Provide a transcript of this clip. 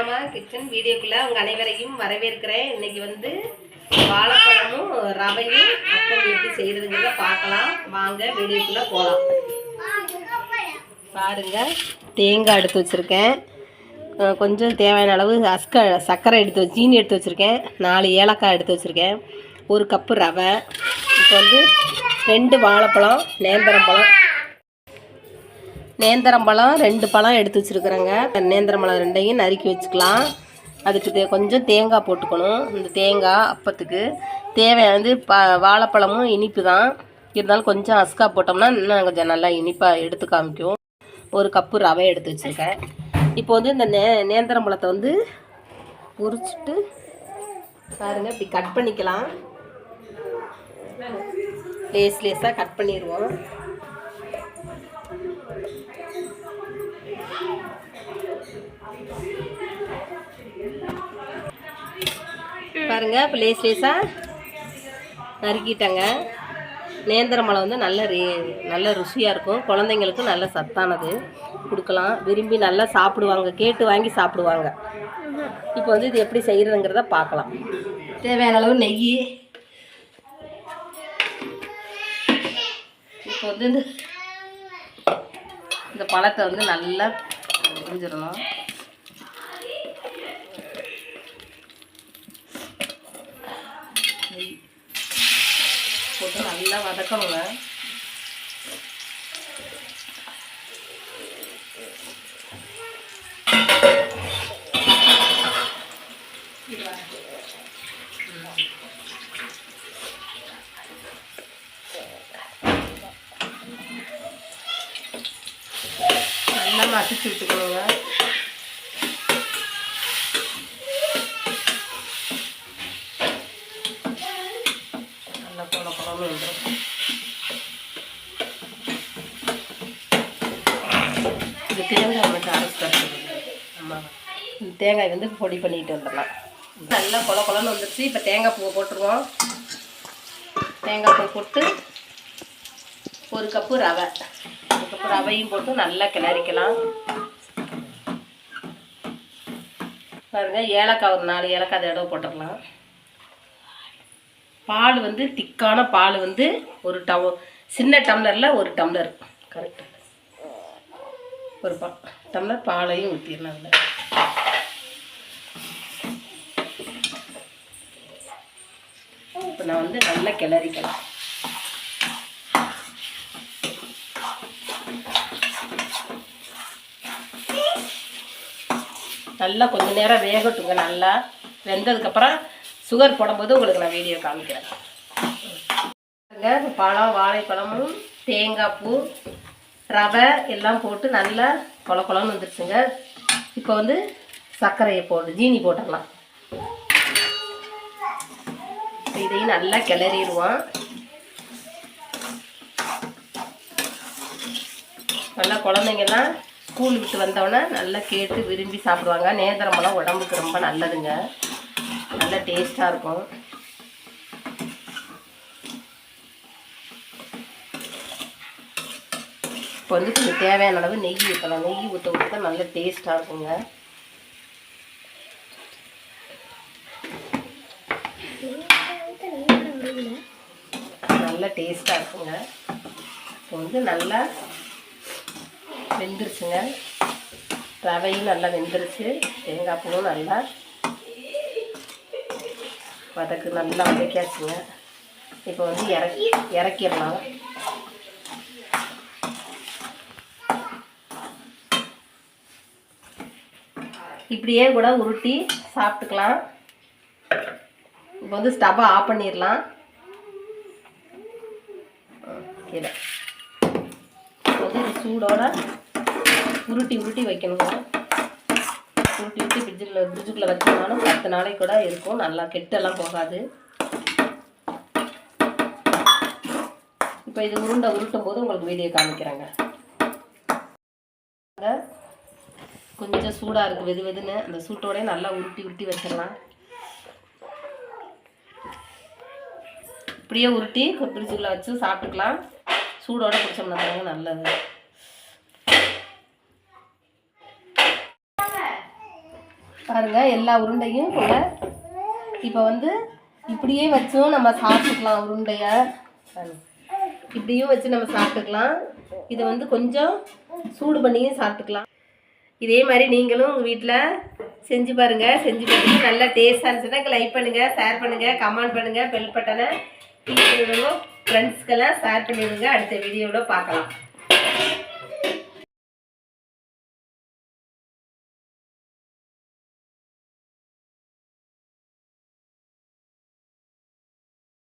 Ratnamma kitchen வீடியோக்குள்ளே உங்கள் அனைவரையும் வரவேற்கிறேன். இன்றைக்கி வந்து வாழைப்பழமும் ரவையும் அப்பம் எப்படி செய்கிறதுங்கிறத பார்க்கலாம். வாங்க வீடியோக்குள்ளே போகலாம் பாருங்கள் தேங்காய் எடுத்து வச்சுருக்கேன். கொஞ்சம் தேவையான அளவு அஸ்க சர்க்கரை எடுத்து சீனி எடுத்து வச்சுருக்கேன். நாலு ஏலக்காய் எடுத்து வச்சுருக்கேன். ஒரு கப்பு ரவை. இப்போ வந்து ரெண்டு வாழைப்பழம் நேந்திரம் பழம். நேந்திரம் பழம் ரெண்டு பழம் எடுத்து வச்சுருக்குறேங்க. நேந்திரம் பழம் ரெண்டையும் நறுக்கி வச்சுக்கலாம். அதுக்கு தே கொஞ்சம் தேங்காய் போட்டுக்கணும். இந்த தேங்காய் அப்பத்துக்கு தேவையானது ப வாழைப்பழமும் இனிப்பு தான். இருந்தாலும் கொஞ்சம் அஸ்கா போட்டோம்னா இன்னும் கொஞ்சம் நல்லா இனிப்பாக எடுத்து காமிக்கும். ஒரு கப்பு ரவை எடுத்து வச்சுருக்கேன். இப்போ வந்து இந்த நே நேந்திரம் பழத்தை வந்து உரிச்சிட்டு பாருங்க இப்படி கட் பண்ணிக்கலாம். லேஸ் லேஸாக கட் பண்ணிடுவோம் பாருங்க இப்போ லேஸ் லேஸாக நறுக்கிட்டேங்க. நேந்திர மலை வந்து நல்ல ரே நல்ல ருசியாக இருக்கும். குழந்தைங்களுக்கு நல்ல சத்தானது. கொடுக்கலாம். விரும்பி நல்லா சாப்பிடுவாங்க. கேட்டு வாங்கி சாப்பிடுவாங்க. இப்போ வந்து இது எப்படி செய்கிறதுங்கிறத பார்க்கலாம். தேவையான அளவு நெய். இப்போ வந்து இந்த இந்த பழத்தை வந்து நல்லா புரிஞ்சிடணும் நெய் போட்டு நல்லா வதக்கணுங்க. நல்லா வசிச்சு விட்டுக்கணுங்க. நல்லா கொல கொலன்னு வந்துடும் தேங்காய் ஆமாம் இந்த தேங்காய் வந்து பொடி பண்ணிட்டு வந்துடலாம். நல்லா கொல கொலன்னு வந்துடுச்சு இப்போ தேங்காய் பூவை போட்டுருவோம். தேங்காய் பூ போட்டு ஒரு கப்பு ரவை. ஒரு கப்பு ரவையும் போட்டு நல்லா கிளறிக்கலாம். பாருங்கள் ஏலக்காய் ஒரு நாலு ஏலக்காய் தடவை போட்டுடலாம் பால் வந்து திக்கான பால் வந்து ஒரு டவ சின்ன டம்ளரில் ஒரு டம்ளர். கரெக்டாக ஒரு பா டம்ளர் பாலையும் ஊற்றிடலாம் அதில். இப்போ நான் வந்து நல்லா கிளறிக்கலாம். நல்லா கொஞ்ச நேரம் வேகட்டுங்க நல்லா. வெந்ததுக்கப்புறம் சுகர் போடும்போது உங்களுக்கு நான் வீடியோ காமிக்கிறேன். பழம் வாழைப்பழமும் தேங்காய் பூ ரவை எல்லாம் போட்டு நல்லா கொல குளம்னு வந்துருச்சுங்க. இப்போ வந்து சர்க்கரையை போடு ஜீனி போட்டுடலாம். இதையும் நல்லா கிளறிடுவோம். நல்லா குழந்தைங்கெல்லாம் ஸ்கூல் விட்டு வந்தோடனே நல்லா கேட்டு விரும்பி சாப்பிடுவாங்க. நேந்திரமெல்லாம் உடம்புக்கு ரொம்ப நல்லதுங்க. நல்ல டேஸ்ட்டாக இருக்கும். இப்போ வந்து கொஞ்சம் தேவையான அளவு நெய் ஊற்றலாம் நெய் ஊற்ற ஊற்ற நல்ல டேஸ்ட்டாக இருக்குங்க. நல்ல டேஸ்ட்டாக இருக்குங்க. இப்போ வந்து நல்லா வெந்துருச்சுங்க. ரவையும் நல்லா வெந்துருச்சு. தேங்காய் பூவும் நல்லா வதக்கு நல்லா வதக்கியாச்சுங்க. இப்போ வந்து இறக்கி இறக்கிடலாம். இப்படியே கூட உருட்டி சாப்பிட்டுக்கலாம். இப்போ வந்து ஸ்டவ்வை ஆஃப் பண்ணிடலாம். கீழே இப்போ வந்து இது சூடோட உருட்டி உருட்டி வைக்கணுங்க. உருட்டி உருட்டி ஃப்ரிட்ஜில் ஃப்ரிட்ஜுக்குள்ளே வச்சோம்னாலும் பத்து நாளைக்கு கூட இருக்கும். நல்லா கெட்டெல்லாம் போகாது. இப்போ இது உருண்டை உருட்டும் போது உங்களுக்கு வீடியோ காமிக்கிறேங்க. கொஞ்சம் சூடாக இருக்குது வெது வெதுன்னு. அந்த சூட்டோடய நல்லா உருட்டி உருட்டி வச்சிடலாம். இப்படியே உருட்டி ஃப்ரிட்ஜுக்குள்ளே வச்சு சாப்பிட்டுக்கலாம். சூடோடு குடிச்சோம்னா தாங்க நல்லது. பாருங்கள் எல்லா உருண்டையும் கூட இப்போ வந்து இப்படியே வச்சும் நம்ம சாப்பிட்டுக்கலாம் உருண்டையை. இப்படியும் வச்சு நம்ம சாப்பிட்டுக்கலாம். இதை வந்து கொஞ்சம் சூடு பண்ணியும் சாப்பிட்டுக்கலாம். இதே மாதிரி நீங்களும் உங்கள் வீட்டில் செஞ்சு பாருங்கள் செஞ்சு பார்த்துட்டு நல்லா டேஸ்ட்டாக இருந்துச்சுன்னா லைக் பண்ணுங்கள் ஷேர் பண்ணுங்கள் கமெண்ட் பண்ணுங்கள் பெல் பட்டனை கிளிக் ஃப்ரெண்ட்ஸ்க்கெல்லாம் ஷேர் பண்ணிவிடுங்க அடுத்த வீடியோவில் பார்க்கலாம்.